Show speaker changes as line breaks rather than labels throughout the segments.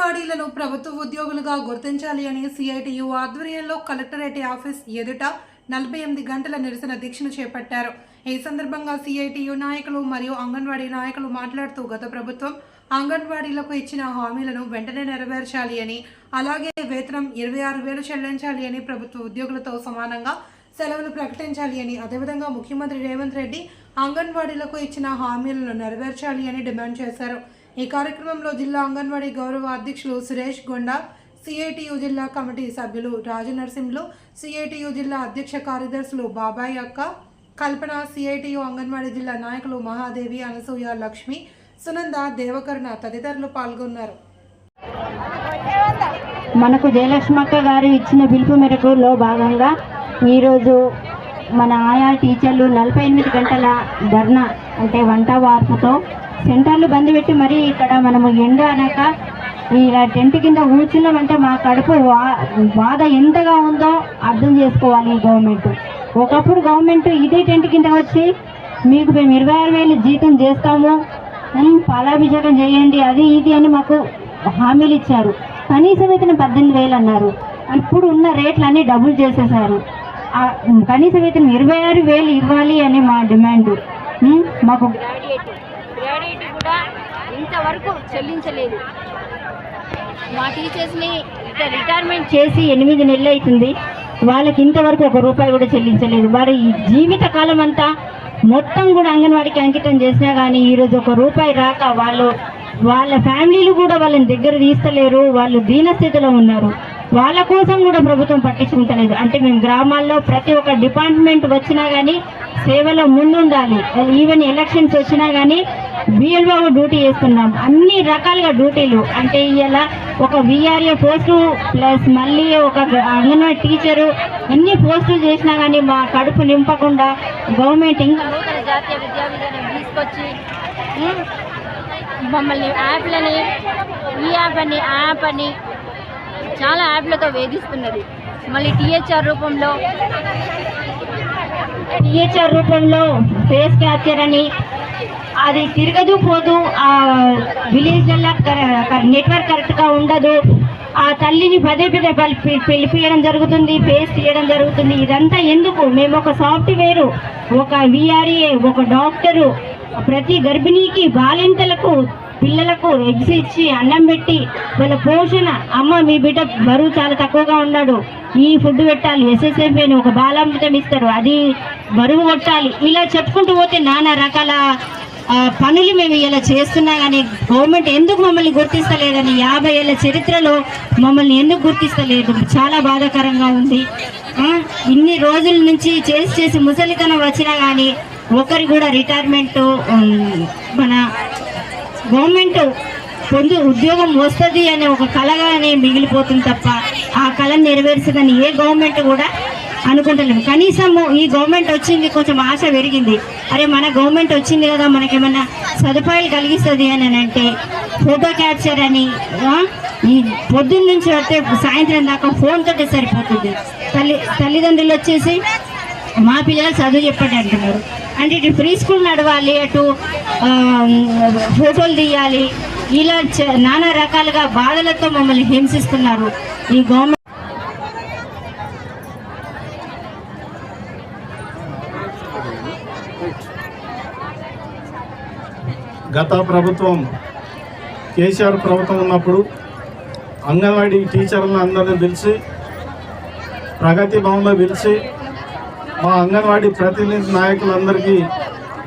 వాడిలను ప్రభుత్వ ఉద్యోగులుగా గుర్తించాలి అని సిఐటియు ఆధ్వర్యంలో కలెక్టరేట్ ఆఫీస్ ఎదుట నలభై ఎనిమిది గంటల నిరసన దీక్షను చేపట్టారు. ఈ సందర్భంగా సిఐటియు నాయకులు మరియు అంగన్వాడీ నాయకులు మాట్లాడుతూ గత ప్రభుత్వం అంగన్వాడీలకు ఇచ్చిన హామీలను వెంటనే నెరవేర్చాలి అని అలాగే వేతనం ఇరవై ఆరు వేలు చెల్లించాలి అని ప్రభుత్వ ఉద్యోగులతో సమానంగా సెలవులు ప్రకటించాలి అని అదేవిధంగా ముఖ్యమంత్రి రేవంత్ రెడ్డి అంగన్వాడీలకు ఇచ్చిన హామీలను నెరవేర్చాలి అని డిమాండ్ చేశారు. ఈ కార్యక్రమంలో జిల్లా అంగన్వాడీ గౌరవ అధ్యక్షులు సురేష్ గొండ సిఐటియు జిల్లా కమిటీ సభ్యులు రాజు నరసింహులు సిఐటియు జిల్లా అధ్యక్ష కార్యదర్శులు బాబాయ్ అక్క కల్పన సిఐటియు అంగన్వాడీ జిల్లా నాయకులు మహాదేవి అనసూయ లక్ష్మి సునంద దేవకరుణ తదితరులు పాల్గొన్నారు.
మనకు జయలక్ష్మక్క గారు ఇచ్చిన పిలుపు మేరకులో భాగంగా ఈరోజు మన ఆయా టీచర్లు నలభై ఎనిమిది గంటల ధర్నా అంటే వంట వార్పుతో సెంటర్లు బంద్ పెట్టి మరీ ఇక్కడ మనము ఎండ అనక ఇలా టెంట్ కింద కూర్చున్నామంటే మా కడుపు వా- బాధ ఎంతగా ఉందో అర్థం చేసుకోవాలి గవర్నమెంట్. ఒకప్పుడు గవర్నమెంట్ ఇదే టెంట్ కింద వచ్చి మీకు మేము ఇరవై ఆరు వేలు జీతం చేస్తాము పాలాభిషేకం చేయండి అది ఇది అని మాకు హామీలు ఇచ్చారు. కనీస వేతనం పద్దెనిమిది వేలు అన్నారు. ఇప్పుడు ఉన్న రేట్లన్నీ డబుల్ చేసేసారు. కనీసం ఉమ్, కనీస వేతనం ఇరవై ఆరు వేలు ఇవ్వాలి అని మా డిమాండ్. మాకు
ఇంతవరకు చెల్లించలేదు. మా టీచర్స్ని రిటైర్మెంట్
చేసి ఎనిమిది నెలలు అవుతుంది వాళ్ళకి ఇంతవరకు ఒక రూపాయి కూడా చెల్లించలేదు. వారి జీవిత కాలం అంతా మొత్తం కూడా అంగన్వాడికి అంకితం చేసినా కానీ ఈరోజు ఒక రూపాయి రాక వాళ్ళు వాళ్ళ ఫ్యామిలీలు కూడా వాళ్ళని దగ్గర తీస్తలేరు. వాళ్ళు దీనస్థితిలో ఉన్నారు. వాళ్ళ కోసం కూడా ప్రభుత్వం పట్టించుకుంటలేదు. అంటే మేము గ్రామాల్లో ప్రతి ఒక్క డిపార్ట్మెంట్ వచ్చినా కానీ సేవలో ముందుండాలి. ఈవెన్ ఎలక్షన్స్ వచ్చినా కానీ బిఎల్ఓ డ్యూటీ చేస్తున్నాం. అన్ని రకాలుగా డ్యూటీలు. అంటే ఇలా ఒక విఆర్ఏ పోస్టు ప్లస్ మళ్ళీ ఒక అంగన్వాడీ టీచరు ఎన్ని పోస్టులు చేసినా కానీ మా కడుపు నింపకుండా గవర్నమెంట్ ఇంకా
నూతన జాతీయ విద్యా విధానం తీసుకొచ్చి మమ్మల్ని యాప్లని ఈ యాప్ అని ఆ యాప్ అని చాలా యాప్లతో వేధిస్తున్నది. మళ్ళీ టీహెచ్ఆర్ రూపంలో
టీహెచ్ఆర్ రూపంలో ఫేస్ క్యాప్చర్ అని అది తిరగదు పోదు ఆ విలేజ్లలో నెట్వర్క్ కరెక్ట్గా ఉండదు. ఆ తల్లిని పదే పదే పలిపి పిలిపియడం జరుగుతుంది ఫేస్ తీయడం జరుగుతుంది. ఇదంతా ఎందుకు? మేము ఒక సాఫ్ట్వేరు ఒక విఆర్ఏ ఒక డాక్టరు ప్రతి గర్భిణీకి బాలింతలకు పిల్లలకు ఎగ్స్ ఇచ్చి అన్నం పెట్టి వాళ్ళ పోషణ అమ్మ మీ బిడ్డ బరువు చాలా తక్కువగా ఉన్నాడు ఈ ఫుడ్ పెట్టాలి ఎస్ఎస్ఎఫ్ అని ఒక బాలామృతం ఇస్తారు అది బరువు కొట్టాలి. ఇలా చెప్పుకుంటూ పోతే నానా రకాల పనులు మేము ఇలా చేస్తున్నా కానీ గవర్నమెంట్ ఎందుకు మమ్మల్ని గుర్తిస్తలేదని యాభై ఏళ్ళ చరిత్రలో మమ్మల్ని ఎందుకు గుర్తిస్తలేదు? చాలా బాధాకరంగా ఉంది. ఇన్ని రోజుల నుంచి చేసి చేసి ముసలితనం వచ్చినా కానీ ఒకరి కూడా రిటైర్మెంట్ మన గవర్నమెంట్ పొందు ఉద్యోగం వస్తుంది అనే ఒక కళగానే మిగిలిపోతుంది తప్ప ఆ కళ నెరవేర్చదని ఏ గవర్నమెంట్ కూడా అనుకుంటలేము కనీసం ఈ గవర్నమెంట్ వచ్చింది కొంచెం ఆశ పెరిగింది. అరే మన గవర్నమెంట్ వచ్చింది కదా మనకేమన్నా సదుపాయాలు కలిగిస్తుంది అని అంటే ఫోటో క్యాప్చర్ అని ఈ పొద్దున్న నుంచి పడితే సాయంత్రం దాకా ఫోన్ తోటే సరిపోతుంది. తల్లి తల్లిదండ్రులు వచ్చేసి మా పిల్లలు చదువు చెప్పండి అంటున్నారు. అంటే ఇటు ఫ్రీ స్కూల్ నడవాలి అటు ఫోటోలు తీయాలి. ఇలా నానా రకాలుగా బాధలతో మమ్మల్ని హింసిస్తున్నారు ఈ గవర్నమెంట్.
గత ప్రభుత్వం కేసీఆర్ ప్రభుత్వం ఉన్నప్పుడు అంగన్వాడీ టీచర్లను అందరినీ పిలిచి ప్రగతి భవన్లో పిలిచి మా అంగన్వాడీ ప్రతినిధి నాయకులందరికీ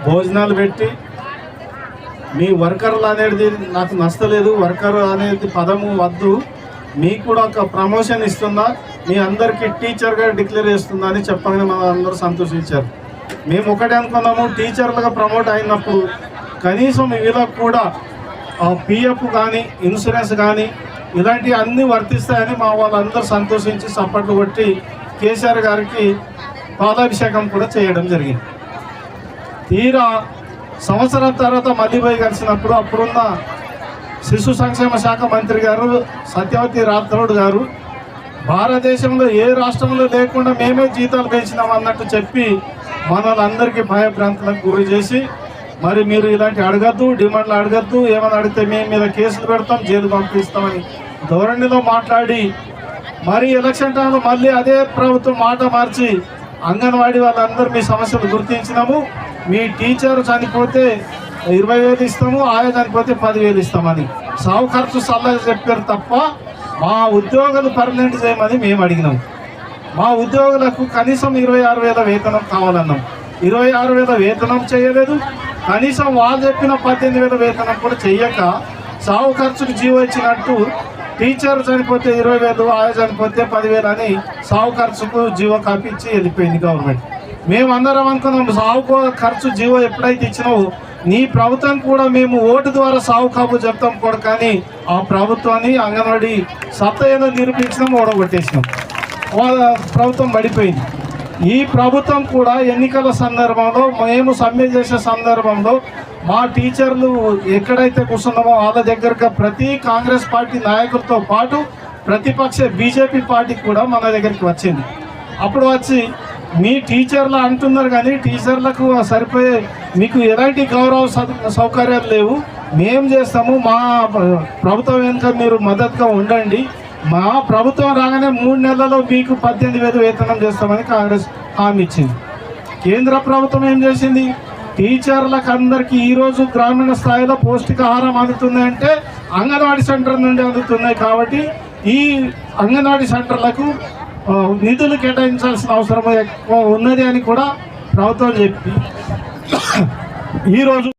భోజనాలు పెట్టి మీ వర్కర్లు అనేది నాకు నచ్చలేదు వర్కర్ అనేది పదము వద్దు. మీకు కూడా ఒక ప్రమోషన్ ఇస్తుందా మీ అందరికీ టీచర్గా డిక్లేర్ చేస్తుందా అని చెప్పగానే మన అందరూ సంతోషించారు. మేము ఒకటే అనుకున్నాము టీచర్లుగా ప్రమోట్ అయినప్పుడు కనీసం వీళ్ళకు కూడా పిఎఫ్ కానీ ఇన్సూరెన్స్ కానీ ఇలాంటివి అన్నీ వర్తిస్తాయని మా వాళ్ళందరూ సంతోషించి సపోర్ట్లు కొట్టి కేసీఆర్ గారికి పాదాభిషేకం కూడా చేయడం జరిగింది. తీరా సంవత్సరం తర్వాత మళ్ళీ పోయి కలిసినప్పుడు అప్పుడున్న శిశు సంక్షేమ శాఖ మంత్రి గారు సత్యవతి రాథోడ్ గారు భారతదేశంలో ఏ రాష్ట్రంలో లేకుండా మేమే జీతాలు పెంచినాం అన్నట్టు చెప్పి మనలందరికీ భయభ్రాంతులకు గురి చేసి మరి మీరు ఇలాంటి అడగద్దు డిమాండ్లు అడగద్దు ఏమైనా అడిగితే మేము మీద కేసులు పెడతాం జైలు పంపిస్తామని ధోరణిలో మాట్లాడి మరి ఎలక్షన్ టైంలో మళ్ళీ అదే ప్రభుత్వం మాట మార్చి అంగన్వాడీ వాళ్ళందరూ మీ సమస్యలు గుర్తించినాము. మీ టీచర్ చనిపోతే ఇరవై వేలు ఇస్తాము ఆయా చనిపోతే పదివేలు ఇస్తామని. సాగు ఖర్చు సలహా చెప్పారు తప్ప మా ఉద్యోగులు పర్మనెంట్ చేయమని మేము అడిగినాం. మా ఉద్యోగులకు కనీసం ఇరవై ఆరు వేల వేతనం కావాలన్నాం. ఇరవై ఆరు వేల వేతనం చేయలేదు. కనీసం వాళ్ళు చెప్పిన పద్దెనిమిది వేల వేతనం కూడా చెయ్యక సాగు ఖర్చుకు జీవో ఇచ్చినట్టు టీచర్ చనిపోతే ఇరవై వేలు ఆయన చనిపోతే పదివేలు అని సాగు ఖర్చుకు జీవో కాపించి వెళ్ళిపోయింది గవర్నమెంట్ మేము అందరం అనుకున్నాం సాగు ఖర్చు జీవో ఎప్పుడైతే ఇచ్చినావు నీ ప్రభుత్వం కూడా మేము ఓటు ద్వారా సాగు కాపు చెప్తాం కూడా కానీ ఆ ప్రభుత్వాన్ని అంగన్వాడీ సత్త ఏదో నిరూపించినాం ఓడగొట్టేసినాం. ప్రభుత్వం పడిపోయింది. ఈ ప్రభుత్వం కూడా ఎన్నికల సందర్భంలో మేము సమ్మె చేసే సందర్భంలో మా టీచర్లు ఎక్కడైతే కూర్చున్నామో వాళ్ళ దగ్గరకు ప్రతి కాంగ్రెస్ పార్టీ నాయకులతో పాటు ప్రతిపక్ష బీజేపీ పార్టీ కూడా మన దగ్గరికి వచ్చింది. అప్పుడు వచ్చి మీ టీచర్లు అంటున్నారు కానీ టీచర్లకు సరిపోయే మీకు ఎలాంటి గౌరవ సౌ- సౌకర్యాలు లేవు. మేము చేస్తాము మా ప్రభుత్వం వెనుక మీరు మద్దతుగా ఉండండి. మా ప్రభుత్వం రాగానే మూడు నెలల్లో మీకు పద్దెనిమిది వేలు వేతనం చేస్తామని కాంగ్రెస్ హామీ ఇచ్చింది. కేంద్ర ప్రభుత్వం ఏం చేసింది? టీచర్లకు అందరికీ ఈరోజు గ్రామీణ స్థాయిలో పౌష్టికాహారం అందుతుంది అంటే అంగన్వాడీ సెంటర్ నుండి అందుతున్నాయి కాబట్టి ఈ అంగన్వాడీ సెంటర్లకు నిధులు కేటాయించాల్సిన అవసరం ఎక్కువ ఉన్నది అని కూడా ప్రభుత్వం చెప్పి. ఈరోజు